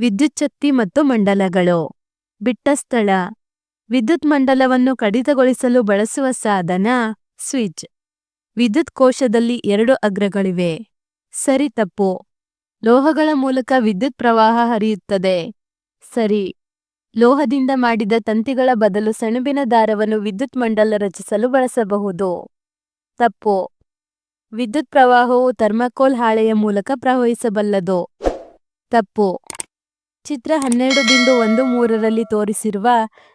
ವಿದ್ಯುಚ್ಛಕ್ತಿ ಮತ್ತು ಮಂಡಲಗಳು. ಬಿಟ್ಟ ಸ್ಥಳ. ವಿದ್ಯುತ್ ಮಂಡಲವನ್ನು ಕಡಿತಗೊಳಿಸಲು ಬಳಸುವ ಸಾಧನ, ಸ್ವಿಚ್. ವಿದ್ಯುತ್ ಕೋಶದಲ್ಲಿ ಎರಡು ಅಗ್ರಗಳಿವೆ. ಸರಿ, ತಪ್ಪು. ಲೋಹಗಳ ಮೂಲಕ ವಿದ್ಯುತ್ ಪ್ರವಾಹ ಹರಿಯುತ್ತದೆ. ಸರಿ. ಲೋಹದಿಂದ ಮಾಡಿದ ತಂತಿಗಳ ಬದಲು ಸೆಣಬಿನ ದಾರವನ್ನು ವಿದ್ಯುತ್ ಮಂಡಲ ರಚಿಸಲು ಬಳಸಬಹುದು. ತಪ್ಪು. ವಿದ್ಯುತ್ ಪ್ರವಾಹವು ಥರ್ಮಕೋಲ್ ಹಾಳೆಯ ಮೂಲಕ ಪ್ರವಹಿಸಬಲ್ಲದು. ತಪ್ಪು. ಚಿತ್ರ ಹನ್ನೆರಡು ಬಿಂದು ಒಂದು ಮೂರರಲ್ಲಿ ತೋರಿಸಿರುವ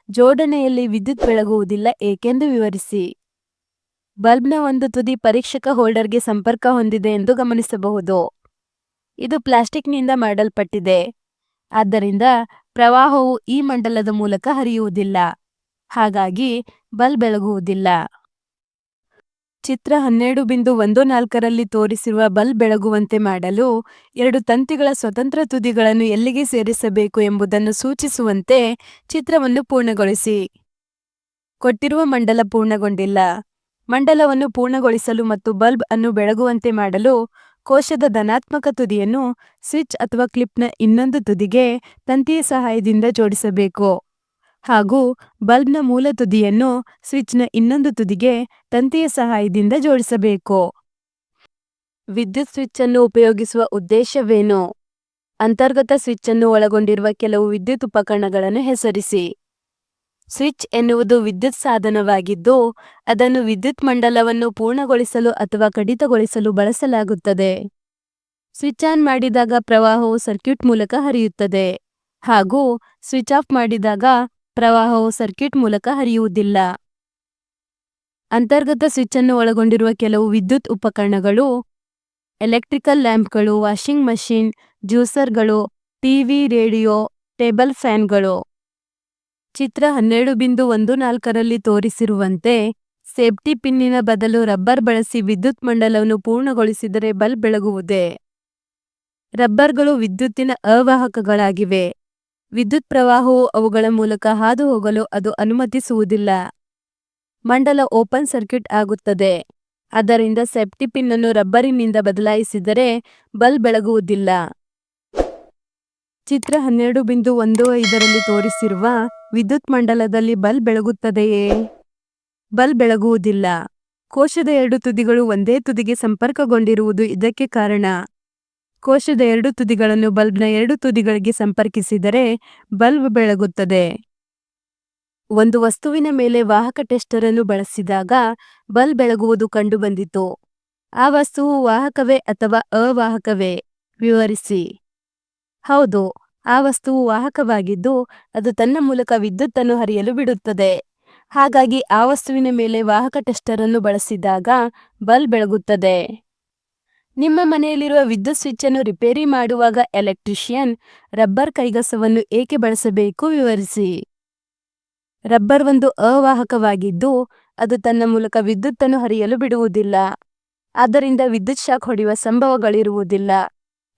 ಜೋಡಣೆಯಲ್ಲಿ ವಿದ್ಯುತ್ ಬೆಳಗುವುದಿಲ್ಲ, ಏಕೆಂದು ವಿವರಿಸಿ. ಬಲ್ಬ್ನ ಒಂದು ತುದಿ ಪರೀಕ್ಷಕ ಹೋಲ್ಡರ್ಗೆ ಸಂಪರ್ಕ ಹೊಂದಿದೆ ಎಂದು ಗಮನಿಸಬಹುದು. ಇದು ಪ್ಲಾಸ್ಟಿಕ್ನಿಂದ ಮಾಡಲ್ಪಟ್ಟಿದೆ. ಆದ್ದರಿಂದ ಪ್ರವಾಹವು ಈ ಮಂಡಲದ ಮೂಲಕ ಹರಿಯುವುದಿಲ್ಲ. ಹಾಗಾಗಿ ಬಲ್ಬ್ ಬೆಳಗುವುದಿಲ್ಲ. ಚಿತ್ರ ಹನ್ನೆರಡು ಬಿಂದು ಒಂದು ನಾಲ್ಕರಲ್ಲಿ ತೋರಿಸಿರುವ ಬಲ್ಬ್ ಬೆಳಗುವಂತೆ ಮಾಡಲು ಎರಡು ತಂತಿಗಳ ಸ್ವತಂತ್ರ ತುದಿಗಳನ್ನು ಎಲ್ಲಿಗೆ ಸೇರಿಸಬೇಕು ಎಂಬುದನ್ನು ಸೂಚಿಸುವಂತೆ ಚಿತ್ರವನ್ನು ಪೂರ್ಣಗೊಳಿಸಿ. ಕೊಟ್ಟಿರುವ ಮಂಡಲ ಪೂರ್ಣಗೊಂಡಿಲ್ಲ. ಮಂಡಲವನ್ನು ಪೂರ್ಣಗೊಳಿಸಲು ಮತ್ತು ಬಲ್ಬ್ ಅನ್ನು ಬೆಳಗುವಂತೆ ಮಾಡಲು ಕೋಶದ ಧನಾತ್ಮಕ ತುದಿಯನ್ನು ಸ್ವಿಚ್ ಅಥವಾ ಕ್ಲಿಪ್ನ ಇನ್ನೊಂದು ತುದಿಗೆ ತಂತಿಯ ಸಹಾಯದಿಂದ ಜೋಡಿಸಬೇಕು. ಹಾಗೂ ಬಲ್ಬ್ನ ಮೂಲ ತುದಿಯನ್ನು ಸ್ವಿಚ್ನ ಇನ್ನೊಂದು ತುದಿಗೆ ತಂತಿಯ ಸಹಾಯದಿಂದ ಜೋಡಿಸಬೇಕು. ವಿದ್ಯುತ್ ಸ್ವಿಚ್ ಅನ್ನು ಉಪಯೋಗಿಸುವ ಉದ್ದೇಶವೇನು? ಅಂತರ್ಗತ ಸ್ವಿಚ್ ಅನ್ನು ಒಳಗೊಂಡಿರುವ ಕೆಲವು ವಿದ್ಯುತ್ ಉಪಕರಣಗಳನ್ನು ಹೆಸರಿಸಿ. ಸ್ವಿಚ್ ಎನ್ನುವುದು ವಿದ್ಯುತ್ ಸಾಧನವಾಗಿದ್ದು, ಅದನ್ನು ವಿದ್ಯುತ್ ಮಂಡಲವನ್ನು ಪೂರ್ಣಗೊಳಿಸಲು ಅಥವಾ ಕಡಿತಗೊಳಿಸಲು ಬಳಸಲಾಗುತ್ತದೆ. ಸ್ವಿಚ್ ಆನ್ ಮಾಡಿದಾಗ ಪ್ರವಾಹವು ಸರ್ಕ್ಯೂಟ್ ಮೂಲಕ ಹರಿಯುತ್ತದೆ ಹಾಗೂ ಸ್ವಿಚ್ ಆಫ್ ಮಾಡಿದಾಗ ಪ್ರವಾಹವು ಸರ್ಕ್ಯೂಟ್ ಮೂಲಕ ಹರಿಯುವುದಿಲ್ಲ. ಅಂತರ್ಗತ ಸ್ವಿಚ್ ಅನ್ನು ಒಳಗೊಂಡಿರುವ ಕೆಲವು ವಿದ್ಯುತ್ ಉಪಕರಣಗಳು, ಎಲೆಕ್ಟ್ರಿಕಲ್ ಲ್ಯಾಂಪ್ಗಳು, ವಾಷಿಂಗ್ ಮಷಿನ್, ಜ್ಯೂಸರ್ಗಳು ಟಿವಿ ರೇಡಿಯೋ, ಟೇಬಲ್ ಫ್ಯಾನ್ಗಳು. ಚಿತ್ರ ಹನ್ನೆರಡು ಬಿಂದು ಒಂದು ನಾಲ್ಕರಲ್ಲಿ ತೋರಿಸಿರುವಂತೆ, ಸೇಫ್ಟಿ ಪಿನ್ನಿನ ಬದಲು ರಬ್ಬರ್ ಬಳಸಿ ವಿದ್ಯುತ್ ಮಂಡಲವನ್ನು ಪೂರ್ಣಗೊಳಿಸಿದರೆ ಬಲ್ಬ್ ಬೆಳಗುವುದೇ. ರಬ್ಬರ್ಗಳು ವಿದ್ಯುತ್ತಿನ ಅವಾಹಕಗಳಾಗಿವೆ. ವಿದ್ಯುತ್ ಪ್ರವಾಹವು ಅವುಗಳ ಮೂಲಕ ಹಾದು ಹೋಗಲು ಅದು ಅನುಮತಿಸುವುದಿಲ್ಲ. ಮಂಡಲ ಓಪನ್ ಸರ್ಕ್ಯೂಟ್ ಆಗುತ್ತದೆ. ಅದರಿಂದ ಸೆಫ್ಟಿ ಪಿನ್ ಅನ್ನು ರಬ್ಬರಿನಿಂದ ಬದಲಾಯಿಸಿದರೆ ಬಲ್ಬ್ ಬೆಳಗುವುದಿಲ್ಲ. ಚಿತ್ರ ಹನ್ನೆರಡು ಬಿಂದು ಒಂದು ಐದರಲ್ಲಿ ತೋರಿಸಿರುವ ವಿದ್ಯುತ್ ಮಂಡಲದಲ್ಲಿ ಬಲ್ಬ್ ಬೆಳಗುತ್ತದೆಯೇ? ಬಲ್ಬ್ ಬೆಳಗುವುದಿಲ್ಲ. ಕೋಶದ ಎರಡು ತುದಿಗಳು ಒಂದೇ ತುದಿಗೆ ಸಂಪರ್ಕಗೊಂಡಿರುವುದು ಇದಕ್ಕೆ ಕಾರಣ. ಕೋಶದ ಎರಡು ತುದಿಗಳನ್ನು ಬಲ್ಬ್ನ ಎರಡು ತುದಿಗಳಿಗೆ ಸಂಪರ್ಕಿಸಿದರೆ ಬಲ್ಬ್ ಬೆಳಗುತ್ತದೆ. ಒಂದು ವಸ್ತುವಿನ ಮೇಲೆ ವಾಹಕ ಟೆಸ್ಟರ್ ಅನ್ನು ಬಳಸಿದಾಗ ಬಲ್ಬ್ ಬೆಳಗುವುದು ಕಂಡುಬಂದಿತು. ಆ ವಸ್ತುವು ವಾಹಕವೇ ಅಥವಾ ಅವಾಹಕವೇ? ವಿವರಿಸಿ. ಹೌದು, ಆ ವಸ್ತುವು ವಾಹಕವಾಗಿದ್ದು ಅದು ತನ್ನ ಮೂಲಕ ವಿದ್ಯುತ್ತನ್ನು ಹರಿಯಲು ಬಿಡುತ್ತದೆ. ಹಾಗಾಗಿ ಆ ವಸ್ತುವಿನ ಮೇಲೆ ವಾಹಕ ಟೆಸ್ಟರ್ ಅನ್ನು ಬಳಸಿದಾಗ ಬಲ್ಬ್ ಬೆಳಗುತ್ತದೆ. ನಿಮ್ಮ ಮನೆಯಲ್ಲಿರುವ ವಿದ್ಯುತ್ ಸ್ವಿಚ್ ಅನ್ನು ರಿಪೇರಿ ಮಾಡುವಾಗ ಎಲೆಕ್ಟ್ರಿಷಿಯನ್ ರಬ್ಬರ್ ಕೈಗಸವನ್ನು ಏಕೆ ಬಳಸಬೇಕು ವಿವರಿಸಿ. ರಬ್ಬರ್ ಒಂದು ಅವಾಹಕವಾಗಿದ್ದು, ಅದು ತನ್ನ ಮೂಲಕ ವಿದ್ಯುತ್ತನ್ನು ಹರಿಯಲು ಬಿಡುವುದಿಲ್ಲ. ಆದ್ದರಿಂದ ವಿದ್ಯುತ್ ಶಾಕ್ ಹೊಡೆಯುವ ಸಂಭವಗಳಿರುವುದಿಲ್ಲ.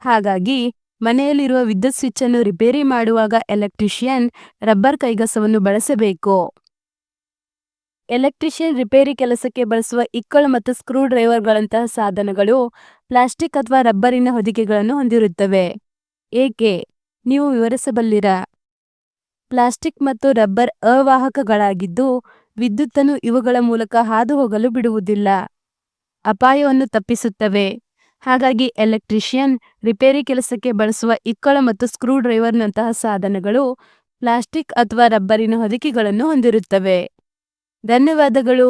ಹಾಗಾಗಿ, ಮನೆಯಲ್ಲಿರುವ ವಿದ್ಯುತ್ ಸ್ವಿಚ್ ಅನ್ನು ರಿಪೇರಿ ಮಾಡುವಾಗ ಎಲೆಕ್ಟ್ರಿಷಿಯನ್ ರಬ್ಬರ್ ಕೈಗಸವನ್ನು ಬಳಸಬೇಕು. ಎಲೆಕ್ಟ್ರಿಷಿಯನ್ ರಿಪೇರಿ ಕೆಲಸಕ್ಕೆ ಬಳಸುವ ಇಕ್ಕಳು ಮತ್ತು ಸ್ಕ್ರೂ ಡ್ರೈವರ್ಗಳಂತಹ ಸಾಧನಗಳು ಪ್ಲಾಸ್ಟಿಕ್ ಅಥವಾ ರಬ್ಬರಿನ ಹೊದಿಕೆಗಳನ್ನು ಹೊಂದಿರುತ್ತವೆ. ಏಕೆ? ನೀವು ವಿವರಿಸಬಲ್ಲಿರಾ? ಪ್ಲಾಸ್ಟಿಕ್ ಮತ್ತು ರಬ್ಬರ್ ಅವಾಹಕಗಳಾಗಿದ್ದು, ವಿದ್ಯುತ್ತನ್ನು ಇವುಗಳ ಮೂಲಕ ಹಾದು ಹೋಗಲು ಬಿಡುವುದಿಲ್ಲ. ಅಪಾಯವನ್ನು ತಪ್ಪಿಸುತ್ತವೆ. ಹಾಗಾಗಿ ಎಲೆಕ್ಟ್ರಿಷಿಯನ್ ರಿಪೇರಿ ಕೆಲಸಕ್ಕೆ ಬಳಸುವ ಇಕ್ಕಳ ಮತ್ತು ಸ್ಕ್ರೂ ಡ್ರೈವರ್ನಂತಹ ಸಾಧನಗಳು ಪ್ಲಾಸ್ಟಿಕ್ ಅಥವಾ ರಬ್ಬರಿನ ಹೊದಿಕೆಗಳನ್ನು ಹೊಂದಿರುತ್ತವೆ. ಧನ್ಯವಾದಗಳು.